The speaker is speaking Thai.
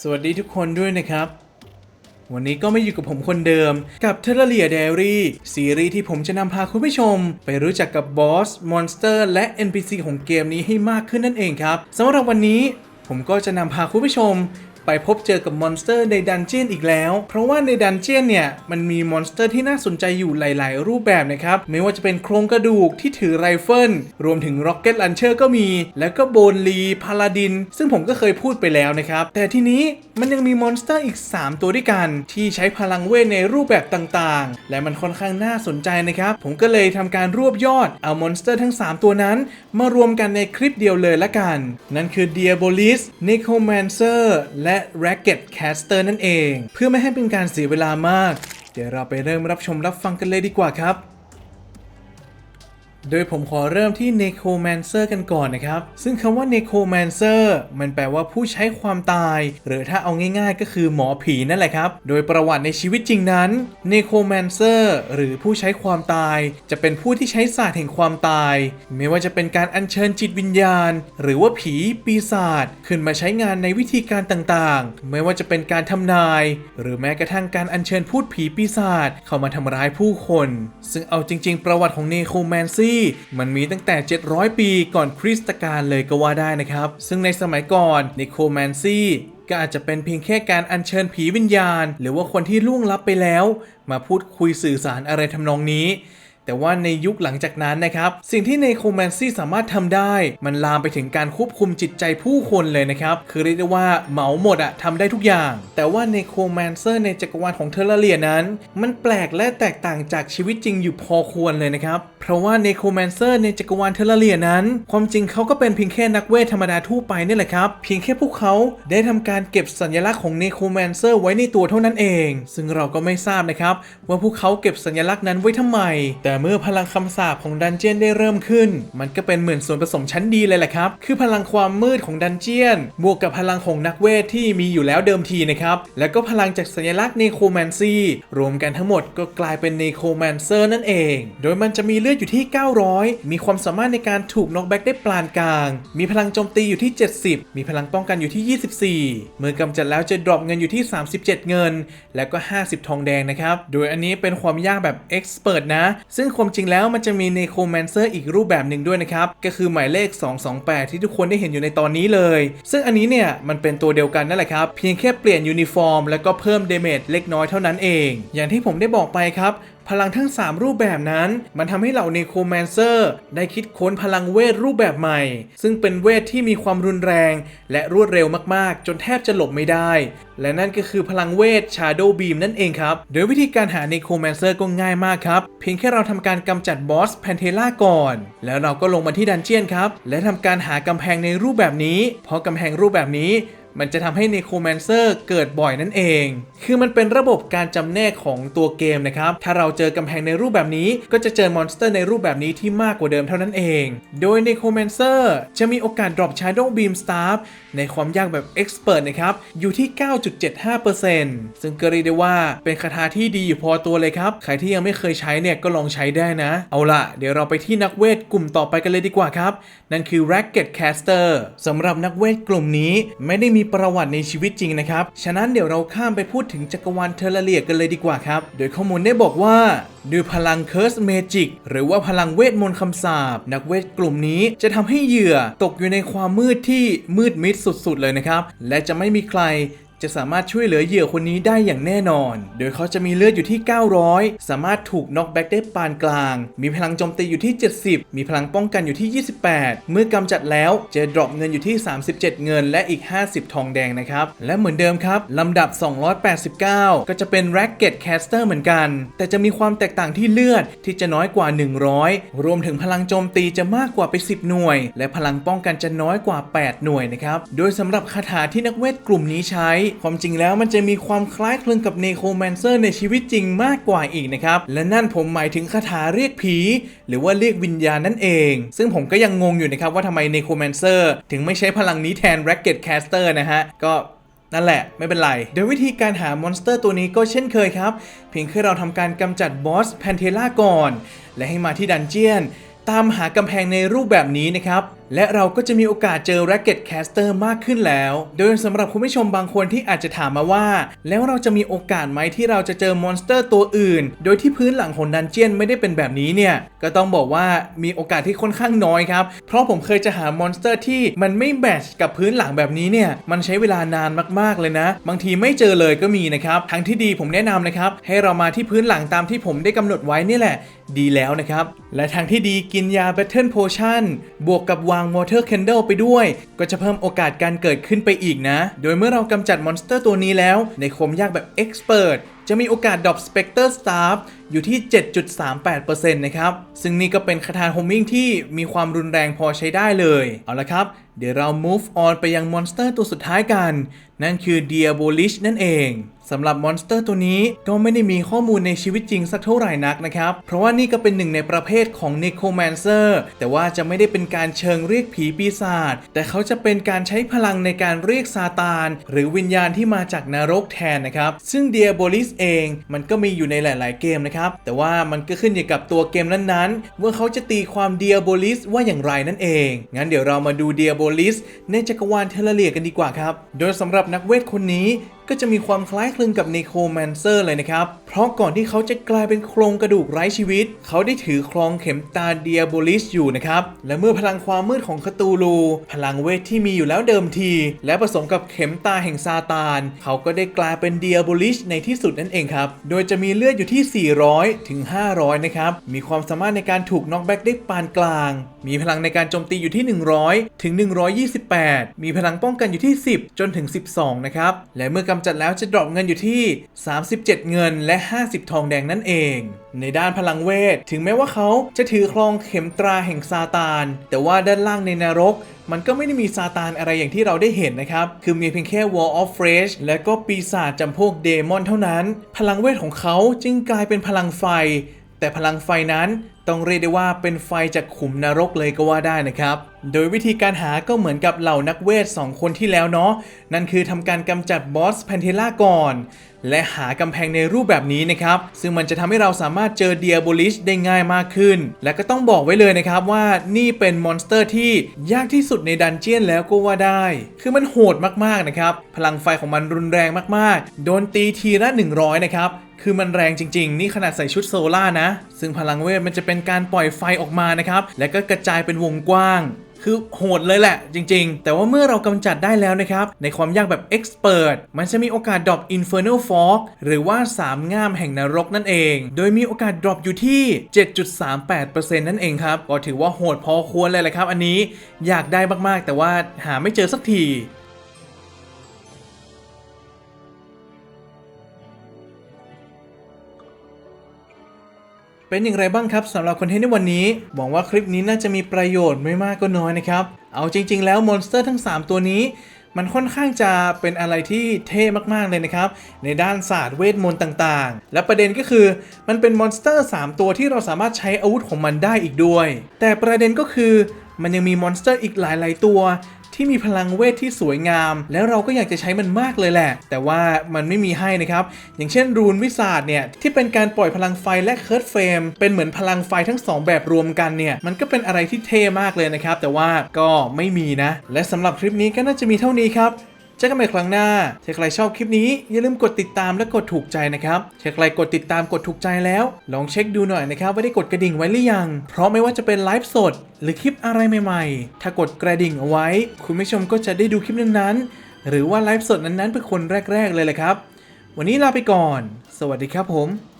สวัสดีทุกคนด้วยนะครับ วันนี้ก็ไม่อยู่กับผมคนเดิม กับเทเลเลียเดรี่ซีรีส์ที่ผมจะนำพาคุณผู้ชม ไปรู้จักกับบอส มอนสเตอร์ และ NPC ของเกมนี้ให้มากขึ้นนั่นเองครับสำหรับวันนี้ผมก็จะนำพาคุณผู้ชม ไปพบเจอกับมอนสเตอร์ในดันเจียนอีกแล้ว เพราะว่าในดันเจียนเนี่ย มันมีมอนสเตอร์ที่น่าสนใจอยู่หลาย ๆ รูปแบบนะครับ ไม่ว่าจะเป็นโครงกระดูกที่ถือไรเฟิลรวมถึงร็อกเก็ตลันเชอร์ก็มี แล้วก็โบนลีพาลาดิน ซึ่งผมก็เคยพูดไปแล้วนะครับ แต่ทีนี้มันยังมีมอนสเตอร์อีก 3 ตัวด้วยกัน ที่ใช้พลังเวทในรูปแบบต่าง ๆ และมันค่อนข้างน่าสนใจนะครับ ผมก็เลยทำการรวบยอดเอามอนสเตอร์ทั้ง 3 ตัวนั้น มารวมกันในคลิปเดียวเลยละกัน นั่นคือ Diabolis Necromancer และและ Racket Caster นั่นเอง เพื่อไม่ให้เป็นการเสียเวลามาก เดี๋ยวเราไปเริ่มรับชมรับฟังกันเลยดีกว่าครับ โดยผมขอเริ่มที่ Necromancer กันก่อนนะครับ ซึ่งคำว่า Necromancer มันแปลว่าผู้ใช้ความตาย หรือถ้าเอาง่ายๆ ก็คือหมอผีนั่นแหละครับ โดยประวัติในชีวิตจริงนั้น Necromancer หรือผู้ใช้ความตาย จะเป็นผู้ที่ใช้ศาสตร์แห่งความตาย ไม่ว่าจะเป็นการอัญเชิญจิตวิญญาณ หรือว่าผีปีศาจขึ้นมาใช้งานในวิธีการต่างๆ ไม่ว่าจะเป็นการทำนาย หรือแม้กระทั่งการอัญเชิญพูดผีปีศาจเข้ามาทำร้ายผู้คน ซึ่งเอาจริง ๆ ประวัติของ Necromancer มันมีตั้งแต่ 700 ปีก่อนคริสตกาลเลยก็ว่าได้นะครับ ซึ่งในสมัยก่อนนิโคแมนซีก็อาจจะเป็นเพียงแค่การอัญเชิญผีวิญญาณ หรือว่าคนที่ล่วงลับไปแล้ว มาพูดคุยสื่อสารอะไรทำนองนี้ แต่ว่าในยุคหลังจากนั้นนะครับ สิ่งที่ในโคแมนซี่สามารถทำได้ มันลามไปถึงการควบคุมจิตใจผู้คนเลยนะครับ คือเรียกได้ว่าเหมาหมดอะทำได้ทุกอย่าง แต่ว่าในโคแมนเซอร์ในจักรวาลของเทอร์เรียนั้น มันแปลกและแตกต่างจากชีวิตจริงอยู่พอควรเลยนะครับ เพราะว่าในโคแมนเซอร์ในจักรวาลเทอร์เรียนั้น ความจริงเขาก็เป็นเพียงแค่นักเวทธรรมดาทั่วไปนี่แหละครับ เพียงแค่พวกเขาได้ทำการเก็บสัญลักษณ์ของเนโคแมนเซอร์ไว้ในตัวเท่านั้นเอง ซึ่งเราก็ไม่ทราบนะครับว่าพวกเขาเก็บสัญลักษณ์นั้นไว้ทำไมแต่เมื่อพลังคำสาปของดันเจียนได้เริ่มขึ้น มันก็เป็นเหมือนส่วนผสมชั้นดีเลยแหละครับ คือพลังความมืดของดันเจียน บวกกับพลังของนักเวทที่มีอยู่แล้วเดิมทีนะครับ แล้วก็พลังจากสัญลักษณ์เนโคแมนซีรวมกันทั้งหมดก็กลายเป็นเนโคแมนเซอร์นั่นเอง โดยมันจะมีเลือดอยู่ที่ 900 มีความสามารถในการถูกน็อกแบ็กได้ปานกลาง มีพลังโจมตีอยู่ที่ 70 มีพลังป้องกันอยู่ที่ 24 เมื่อกำจัดแล้วจะดรอปเงินอยู่ที่ 37 เงิน แล้วก็ 50 ทองแดงนะครับ โดยอันนี้เป็นความยากแบบเอ็กซ์เพรสนะซึ่งความจริงแล้วมันจะมีเนโคแมนเซอร์อีกรูปแบบหนึ่งด้วยนะครับ ก็คือหมายเลข 228 ที่ทุกคนได้เห็นอยู่ในตอนนี้เลย ซึ่งอันนี้เนี่ยมันเป็นตัวเดียวกันนั่นแหละครับ เพียงแค่เปลี่ยนยูนิฟอร์มแล้วก็เพิ่มเดเมจเล็กน้อยเท่านั้นเอง อย่างที่ผมได้บอกไปครับ พลังทั้ง 3 รูปแบบนั้น มันทำให้เหล่าเนโครแมนเซอร์ได้คิดค้นพลังเวทรูปแบบใหม่ ซึ่งเป็นเวทที่มีความรุนแรง และรวดเร็วมากๆ จนแทบจะหลบไม่ได้ และนั่นก็คือพลังเวท Shadow Beam นั่นเองครับ โดยวิธีการหาเนโครแมนเซอร์ก็ง่ายมากครับ เพียงแค่เราทำการกำจัดบอสแพนเทล่าก่อน แล้วเราก็ลงมาที่ดันเจียนครับ และทำการหากำแพงในรูปแบบนี้ เพราะกำแพงรูปแบบนี้ มันจะทำให้เนโครแมนเซอร์เกิดบ่อยนั่นเอง คือมันเป็นระบบการจำแนกของตัวเกมนะครับ ถ้าเราเจอกำแพงในรูปแบบนี้ ก็จะเจอมอนสเตอร์ในรูปแบบนี้ที่มากกว่าเดิมเท่านั้นเอง โดยเนโครแมนเซอร์จะมีโอกาส drop Shadow Beam Staff ในความยากแบบ Expert นะครับ อยู่ที่ 9.75%ซึ่งก็เรียกได้ว่าเป็นคาถาที่ดีอยู่พอตัวเลยครับ ใครที่ยังไม่เคยใช้เนี่ยก็ลองใช้ได้นะ เอาล่ะ เดี๋ยวเราไปที่นักเวทกลุ่มต่อไปกันเลยดีกว่าครับ นั่นคือ Racket Caster สำหรับนักเวทกลุ่มนี้ไม่ได้มีประวัติในชีวิตจริงนะครับ ฉะนั้นเดี๋ยวเราข้ามไปพูดถึงจักรวาลเทอร์เรียกันเลยดีกว่าครับ โดยข้อมูลได้บอกว่าด้วยพลังเคิร์สเมจิกหรือว่าพลังเวทมนต์คำสาบนักเวทกลุ่มนี้จะทำให้เหยื่อตกอยู่ในความมืดที่มืดมิดสุดๆเลยนะครับ และจะไม่มีใคร จะสามารถช่วยเหลือเหยื่อคนนี้ได้อย่างแน่นอน โดยเขาจะมีเลือดอยู่ที่ 900 สามารถถูกน็อกแบ็กได้ปานกลาง มีพลังโจมตีอยู่ที่ 70 มีพลังป้องกันอยู่ที่ 28 เมื่อกำจัดแล้วจะดรอปเงินอยู่ที่ 37 เงินและอีก 50 ทองแดงนะครับ และเหมือนเดิมครับ ลำดับ 289 ก็จะเป็น Racket Caster เหมือนกัน แต่จะมีความแตกต่างที่เลือดที่จะน้อยกว่า 100 รวมถึงพลังโจมตีจะมากกว่าไป 10 หน่วย และพลังป้องกันจะน้อยกว่า 8 หน่วยนะครับ โดยสำหรับคาถาที่นักเวทกลุ่มนี้ใช้ความจริงแล้วมันจะมีความคล้ายคลึงกับเนโครแมนเซอร์ในชีวิตจริงมากกว่าอีกนะครับ และนั่นผมหมายถึงคาถาเรียกผี หรือว่าเรียกวิญญาณนั่นเอง ซึ่งผมก็ยังงงอยู่นะครับว่าทำไมเนโครแมนเซอร์ถึงไม่ใช้พลังนี้แทน Racket Caster นะฮะก็นั่นแหละ ไม่เป็นไร โดยวิธีการหามอนสเตอร์ตัวนี้ก็เช่นเคยครับ เพียงแค่เราทำการกำจัดบอสแพนเทล่าก่อน และให้มาที่ดันเจียน ตามหากำแพงในรูปแบบนี้นะครับและเราก็จะมีโอกาสเจอ Racket Caster มากขึ้นแล้ว โดยสำหรับคุณผู้ชมบางคนที่อาจจะถามมาว่า แล้วเราจะมีโอกาสไหมที่เราจะเจอมอนสเตอร์ตัวอื่น โดยที่พื้นหลังของดันเจียนไม่ได้เป็นแบบนี้เนี่ย ก็ต้องบอกว่ามีโอกาสที่ค่อนข้างน้อยครับ เพราะผมเคยจะหามอนสเตอร์ที่มันไม่แมทช์กับพื้นหลังแบบนี้เนี่ย มันใช้เวลานานมากๆเลยนะ บางทีไม่เจอเลยก็มีนะครับ ทางที่ดีผมแนะนำนะครับ ให้เรามาที่พื้นหลังตามที่ผมได้กำหนดไว้นี่แหละ ดีแล้วนะครับ และทางที่ดีกินยา Battle Potion บวกกับวางมอเตอร์เคนเดลไปด้วย ก็จะเพิ่มโอกาสการเกิดขึ้นไปอีกนะ โดยเมื่อเรากำจัดมอนสเตอร์ตัวนี้แล้ว ในคมยากแบบเอ็กซ์เพรสจะมีโอกาสดรอปกเตอร์สตาร์บอยู่ที่ 7.38%นะครับ ซึ่งนี่ก็เป็นคาถาโฮมิงที่มีความรุนแรงพอใช้ได้เลย เอาละครับ เดี๋ยวเรา move on ไปยังมอนสเตอร์ตัวสุดท้ายกัน นั่นคือ Diabolish นั่นเองสำหรับมอนสเตอร์ตัวนี้ก็ไม่ได้มีข้อมูลในชีวิตจริงสักเท่าไหร่นักนะครับ เพราะว่านี่ก็เป็นหนึ่งในประเภทของ Necromancer แต่ว่าจะไม่ได้เป็นการเชิงเรียกผีปีศาจ แต่เขาจะเป็นการใช้พลังในการเรียกซาตาน หรือวิญญาณที่มาจากนรกแทนนะครับ ซึ่ง Diabolis เองมันก็มีอยู่ในหลาย ๆ เกมนะครับ แต่ว่ามันก็ขึ้นอยู่กับตัวเกมนั้น ๆ ว่าเขาจะตีความ Diabolis ว่าอย่างไรนั่นเอง งั้นเดี๋ยวเรามาดู Diabolis ในจักรวาลเทเลเลียกันดีกว่าครับ โดยสำหรับนักเวทคนนี้ ก็จะมีความคล้ายคลึงกับ Necromancer เลยนะครับ เพราะก่อนที่เขาจะกลายเป็นโครงกระดูกไร้ชีวิต เขาได้ถือครองเข็มตา Diabolis อยู่นะครับ และเมื่อพลังความมืดของคาตูลู พลังเวทที่มีอยู่แล้วเดิมที และผสมกับเข็มตาแห่งซาตาน เขาก็ได้กลายเป็น Diabolis ในที่สุดนั่นเองครับ โดยจะมีเลือดอยู่ที่ 400 ถึง 500 นะครับ มีความสามารถในการถูกน็อกแบ็กได้ปานกลาง มีพลังในการโจมตีอยู่ที่ 100 ถึง 128 มีพลังป้องกันอยู่ที่ 10 จนถึง 12 นะครับ และเมื่อกำจัดแล้วจะดรอปเงินอยู่ที่ 37 เงินและ 50 ทองแดงนั่นเอง ในด้านพลังเวท ถึงแม้ว่าเขาจะถือครองเข็มตราแห่งซาตาน แต่ว่าด้านล่างในนรก มันก็ไม่ได้มีซาตานอะไรอย่างที่เราได้เห็นนะครับ คือมีเพียงแค่ Wall of Flesh และก็ปีศาจจำพวกเดมอนเท่านั้น พลังเวทของเขาจึงกลายเป็นพลังไฟ แต่พลังไฟนั้นต้องเรียกได้ว่าเป็นไฟจากขุมนรกเลยก็ว่าได้นะครับ โดยวิธีการหาก็เหมือนกับเหล่านักเวท 2 คนที่แล้วเนาะ นั่นคือทำการกำจัดบอสแพนเทล่าก่อน และหากำแพงในรูปแบบนี้นะครับ ซึ่งมันจะทำให้เราสามารถเจอเดียโบลิชได้ง่ายมากขึ้น และก็ต้องบอกไว้เลยนะครับว่านี่เป็นมอนสเตอร์ที่ยากที่สุดในดันเจียนแล้วก็ว่าได้ คือมันโหดมากๆนะครับ พลังไฟของมันรุนแรงมากๆ โดนตีทีละ 100 นะครับ คือมันแรงจริงๆ นี่ขนาดใส่ชุดโซล่านะ ซึ่งพลังเวทมันจะเป็นการปล่อยไฟออกมานะครับ และก็กระจายเป็นวงกว้าง คือโหดเลยแหละจริง ๆ แต่ว่าเมื่อเรากำจัดได้แล้วนะครับ ในความยากแบบ Expert มันจะมีโอกาสดรอป Infernal Fog หรือว่า 3 ง่ามแห่งนรกนั่นเอง โดยมีโอกาสดรอปอยู่ที่ 7.38%นั่นเองครับ ก็ถือว่าโหดพอควรเลยแหละครับ อันนี้อยากได้มากๆ แต่ว่าหาไม่เจอสักที เป็นอย่างไรบ้างครับสำหรับคอนเทนต์ในวันนี้หวังว่าคลิปนี้น่าจะมีประโยชน์ไม่มากก็น้อยนะครับ เอาจริง ๆ แล้วมอนสเตอร์ทั้ง 3 ตัวนี้ มันค่อนข้างจะเป็นอะไรที่เท่มากๆเลยนะครับ ในด้านศาสตร์เวทมนต์ต่างๆ และประเด็นก็คือมันเป็นมอนสเตอร์ 3 ตัวที่เราสามารถใช้อาวุธของมันได้อีกด้วย แต่ประเด็นก็คือมันยังมีมอนสเตอร์อีกหลาย ๆ ตัว ที่มีพลังเวทที่สวยงาม แล้วเราก็อยากจะใช้มันมากเลยแหละ แต่ว่ามันไม่มีให้นะครับ อย่างเช่นรูนวิสาดเนี่ยที่เป็นการปล่อยพลังไฟและเคิร์ดเฟรมเป็นเหมือนพลังไฟทั้ง 2 แบบรวมกันเนี่ยมันก็เป็นอะไรที่เท่มากเลยนะครับแต่ว่าก็ไม่มีนะ และสำหรับคลิปนี้ก็น่าจะมีเท่านี้ครับ เจอกันใหม่ครั้งหน้าถ้าใครชอบคลิปนี้อย่าลืมกดติดตามและกดถูกใจนะครับถ้าใครกดติดตามกดถูกใจแล้ว ลองเช็คดูหน่อยนะครับว่าได้กดกระดิ่งไว้หรือยัง เพราะไม่ว่าจะเป็นไลฟ์สด หรือคลิปอะไรใหม่ๆ ถ้ากดกระดิ่งเอาไว้ คุณผู้ชมก็จะได้ดูคลิปนั้นๆ หรือว่าไลฟ์สดนั้นๆเป็นคนแรก ๆ เลยแหละครับ วันนี้ลาไปก่อน สวัสดีครับผม